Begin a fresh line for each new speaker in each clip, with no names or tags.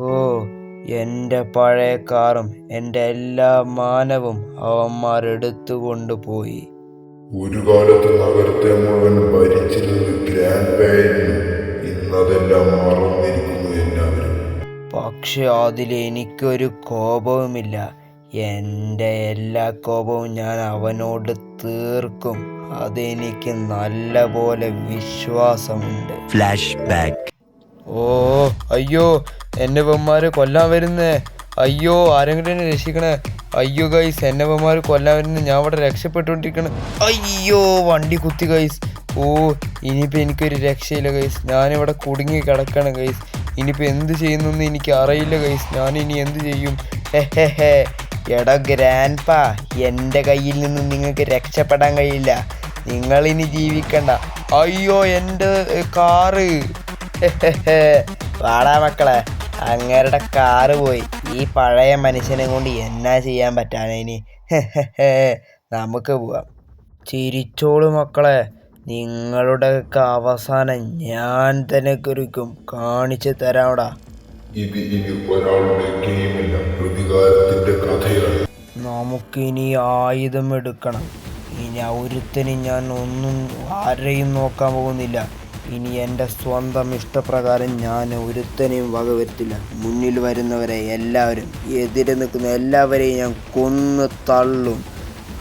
ഓ എന്റെ പഴയ കാറും എന്റെ എല്ലാ മാനവും അവന്മാർ എടുത്തുകൊണ്ടുപോയി.
ഒരു കാലത്ത് നഗരത്തെ മുഴുവൻ ഭരിച്ചിരുന്നത് ഗ്രാൻഡ് പായിരുന്നു ഇന്നതെല്ലാം മറന്നിരിക്കുന്നു എല്ലാവരും.
പക്ഷെ അതിൽ എനിക്കൊരു കോപവുമില്ല. എന്റെ എല്ലാ കോപവും ഞാൻ അവനോട് തീർക്കും. അതെനിക്ക് നല്ലപോലെ വിശ്വാസമുണ്ട്.
Flashback.
ഓ അയ്യോ എന്നെ ഇവന്മാര് കൊല്ലാൻ വരുന്നേ. അയ്യോ ആരെങ്കിലും രക്ഷിക്കണേ. അയ്യോ ഗൈസ് എന്നെ ഇവന്മാര് കൊല്ലാൻ വരുന്നേ. ഞാൻ ഇവിടെ രക്ഷപ്പെട്ടുകൊണ്ടിരിക്കണ. അയ്യോ വണ്ടി കുത്തി ഗൈസ് ഓ ഇനിയിപ്പോൾ എനിക്കൊരു രക്ഷയില്ല ഗൈസ് ഞാനിവിടെ കുടുങ്ങി കിടക്കണം ഗൈസ് ഇനിയിപ്പോൾ എന്ത് ചെയ്യുന്നെന്ന് എനിക്ക് അറിയില്ല ഗൈസ് ഞാൻ ഇനി എന്ത് ചെയ്യും? ഹെ ഗ്രാൻഡ് പാ എന്റെ കയ്യിൽ നിന്ന് നിങ്ങൾക്ക് രക്ഷപ്പെടാൻ കഴിയില്ല. നിങ്ങളിനി ജീവിക്കണ്ട. അയ്യോ എന്റെ കാറ്. വാടാ മക്കളെ അങ്ങേരുടെ കാറ് പോയി. ഈ പഴയ മനുഷ്യനെ കൊണ്ട് എന്നാ ചെയ്യാൻ പറ്റാനാ ഇനി? നമുക്ക് പോവാം. ചിരിച്ചോളൂ മക്കളെ നിങ്ങളുടെ അവസാനം ഞാൻ തന്നെ കുറിക്കും കാണിച്ചു തരാമടാ.
ഇത് ഇനി ഒരാളുടെ ഗെയിമല്ല പ്രതികാരത്തിന്റെ കഥയാണ്.
നമുക്കിനി ആയുധം എടുക്കണം. ഇനി ഒരുത്തിനും ഞാൻ ഒന്നും ആരെയും നോക്കാൻ പോകുന്നില്ല. ഇനി എന്റെ സ്വന്തം ഇഷ്ടപ്രകാരം ഞാൻ ഒരുത്തനെയും വകവരുത്തില്ല. മുന്നിൽ വരുന്നവരെ എല്ലാവരും എതിരെ നിൽക്കുന്ന എല്ലാവരെയും ഞാൻ കൊന്നു തള്ളും.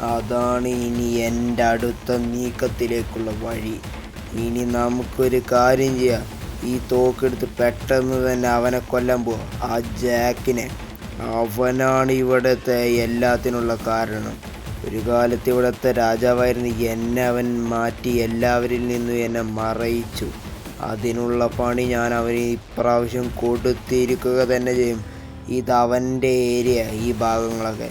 അതാണ് ഇനി എന്റെ അടുത്ത നീക്കത്തിലേക്കുള്ള വഴി. ഇനി നമുക്കൊരു കാര്യം ചെയ്യാം. ഈ തോക്കെടുത്ത് പെട്ടെന്ന് തന്നെ അവനെ കൊല്ലാൻ പോവാം. ആ ജാക്കിനെ. അവനാണ് ഇവിടുത്തെ എല്ലാത്തിനുള്ള കാരണം. ഒരു കാലത്ത് ഇവിടുത്തെ രാജാവായിരുന്നു എന്നെ അവൻ മാറ്റി എല്ലാവരിൽ നിന്നും എന്നെ മറയിച്ചു. അതിനുള്ള പണി ഞാൻ അവന് ഇപ്രാവശ്യം കൊടുത്തിരിക്കുക തന്നെ ചെയ്യും. ഇതവന്റെ ഏരിയ ഈ ഭാഗങ്ങളൊക്കെ.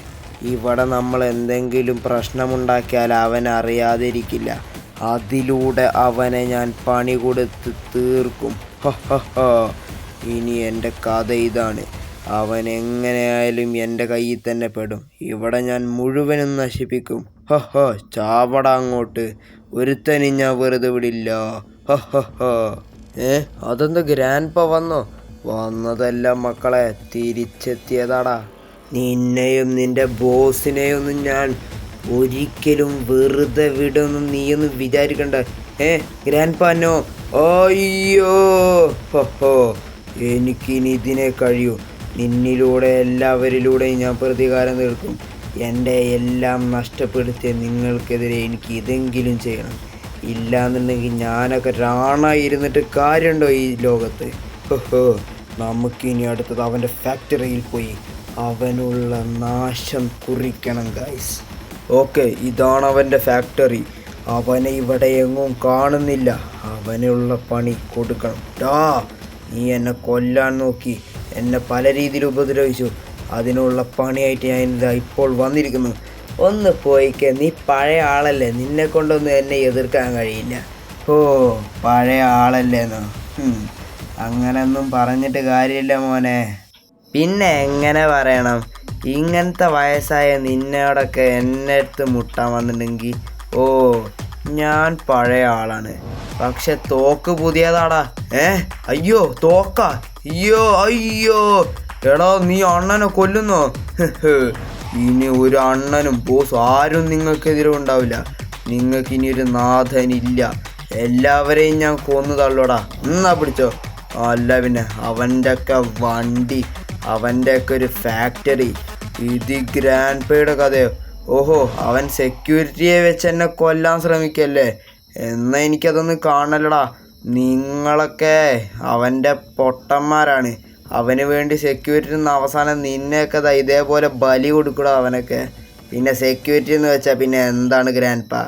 ഇവിടെ നമ്മൾ എന്തെങ്കിലും പ്രശ്നമുണ്ടാക്കിയാൽ അവൻ അറിയാതിരിക്കില്ല. അതിലൂടെ അവനെ ഞാൻ പണി കൊടുത്ത് തീർക്കും. ഇനി എന്റെ കഥ ഇതാണ്. അവൻ എങ്ങനെയായാലും എന്റെ കയ്യിൽ തന്നെ പെടും. ഇവിടെ ഞാൻ മുഴുവനും നശിപ്പിക്കും. ഹോ ഹോ ചാവട അങ്ങോട്ട്. ഒരുത്തനും ഞാൻ വെറുതെ വിടില്ല. ഹോ ഏ അതെന്താ ഗ്രാൻഡ് പ വന്നോ? വന്നതല്ല മക്കളെ തിരിച്ചെത്തിയതാടാ. നിന്നെയും നിന്റെ ബോസിനെയൊന്നും ഞാൻ ഒരിക്കലും വെറുതെ വിടുമെന്ന് നീയൊന്നും വിചാരിക്കണ്ട. ഏ ഗ്രാൻഡ് അയ്യോ. ഹോ ഹോ. എനിക്കിനി ഇതിനെ കഴിയൂ. നിന്നിലൂടെ എല്ലാവരിലൂടെയും ഞാൻ പ്രതികാരം തീർക്കും. എന്റെ എല്ലാം നഷ്ടപ്പെടുത്തിയ നിങ്ങൾക്കെതിരെ എനിക്ക് ഇതെങ്കിലും ചെയ്യണം. ഇല്ലാന്നുണ്ടെങ്കിൽ ഞാനൊക്കെ രാണായിരുന്നിട്ട് കാര്യമുണ്ടോ ഈ ലോകത്ത്? ഹോ നമുക്കിനി അടുത്തത് അവന്റെ ഫാക്ടറിയിൽ പോയി അവനുള്ള നാശം കുറിക്കണം ഗൈസ് ഓക്കെ ഇതാണ് അവന്റെ ഫാക്ടറി. അവനെ ഇവിടെ എങ്ങും കാണുന്നില്ല. അവനുള്ള പണി കൊടുക്കണം. ടാ നീ എന്നെ കൊല്ലാൻ നോക്കി. എന്നെ പല രീതിയിൽ ഉപദ്രവിച്ചു. അതിനുള്ള പണിയായിട്ട് ഞാൻ ഇതാ ഇപ്പോൾ വന്നിരിക്കുന്നു. ഒന്ന് പോയിക്കെ നീ പഴയ ആളല്ലേ? നിന്നെ കൊണ്ടൊന്നും എന്നെ എതിർക്കാൻ കഴിയില്ല. ഓ പഴയ ആളല്ലേന്നോ? അങ്ങനൊന്നും പറഞ്ഞിട്ട് കാര്യമില്ല മോനെ. പിന്നെ എങ്ങനെ പറയണം? ഇങ്ങനത്തെ വയസ്സായ നിന്നോടൊക്കെ എന്നെ അടുത്ത് മുട്ടാൻ വന്നിട്ടുണ്ടെങ്കിൽ ഓ ഞാൻ പഴയ ആളാണ്. പക്ഷെ തോക്ക് പുതിയതാടാ. ഏ? അയ്യോ തോക്ക. അയ്യോ അയ്യോ. എടാ നീ അണ്ണനെ കൊല്ലുന്നോ? ഇനി ഒരു അണ്ണനും ബോസ് ആരും നിങ്ങൾക്കെതിരെ ഉണ്ടാവില്ല. നിങ്ങൾക്ക് ഇനി ഒരു നാഥനില്ല. എല്ലാവരെയും ഞാൻ കൊന്നു തള്ളോടാ എന്നാ പിടിച്ചോ? അല്ല പിന്നെ അവന്റെ ഒക്കെ വണ്ടി അവന്റെ ഒക്കെ ഒരു ഫാക്ടറി. ഇത് ഗ്രാൻഡ് പേയുടെ കഥയോ? ഓഹോ അവൻ സെക്യൂരിറ്റിയെ വെച്ച് എന്നെ കൊല്ലാൻ ശ്രമിക്കല്ലേ? എന്നാ എനിക്കതൊന്ന് കാണലടാ നിങ്ങളൊക്കെ അവന്റെ പൊട്ടന്മാരാണ്. അവന് വേണ്ടി സെക്യൂരിറ്റി നിന്ന് അവസാനം നിന്നെയൊക്കെ ഇതേപോലെ ബലി കൊടുക്കടാ അവനൊക്കെ. പിന്നെ സെക്യൂരിറ്റി എന്ന് വെച്ചാൽ പിന്നെ എന്താണ് ഗ്രാൻഡ് പാ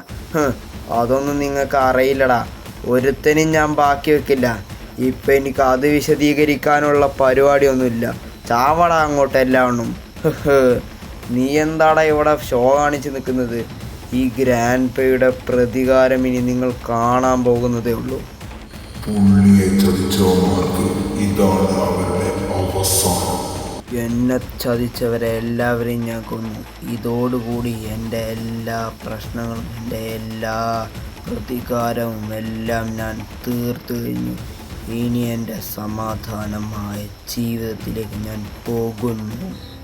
അതൊന്നും നിങ്ങൾക്ക് അറിയില്ലടാ. ഒരുത്തനും ഞാൻ ബാക്കി വെക്കില്ല. ഇപ്പം എനിക്ക് അത് വിശദീകരിക്കാനുള്ള പരിപാടിയൊന്നുമില്ല. ചാവടാ അങ്ങോട്ട് ഹ്. നീ എന്താടാ ഇവിടെ ഷോ കാണിച്ച് നിൽക്കുന്നത്? ഈ ഗ്രാൻഡ് പേയുടെ പ്രതികാരം ഇനി നിങ്ങൾ കാണാൻ പോകുന്നതേ ഉള്ളൂ.
ഇതാണ് അവരുടെ അവസാനം.
എന്നെ ചതിച്ചവരെ എല്ലാവരെയും ഞാൻ കൊന്നു. ഇതോടുകൂടി എന്റെ എല്ലാ പ്രശ്നങ്ങളും എന്റെ എല്ലാ പ്രതികാരവും എല്ലാം ഞാൻ തീർത്തു കഴിഞ്ഞു. ഇനി എന്റെ സമാധാനമായ ജീവിതത്തിലേക്ക് ഞാൻ പോകുന്നു.